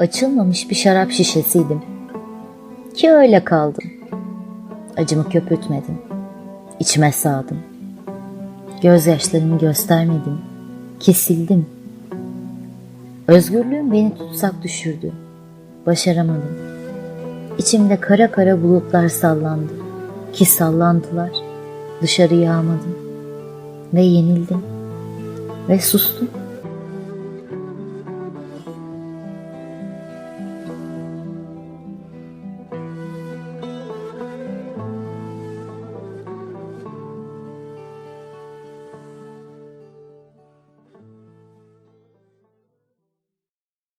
açılmamış bir şarap şişesiydim. Ki öyle kaldım. Acımı köpürtmedim. İçime sağdım. Gözyaşlarımı göstermedim. Kesildim. Özgürlüğüm beni tutsak düşürdü. Başaramadım. İçimde kara kara bulutlar sallandı. Ki sallandılar. Dışarı yağmadım. Ve yenildim. Ve sustum.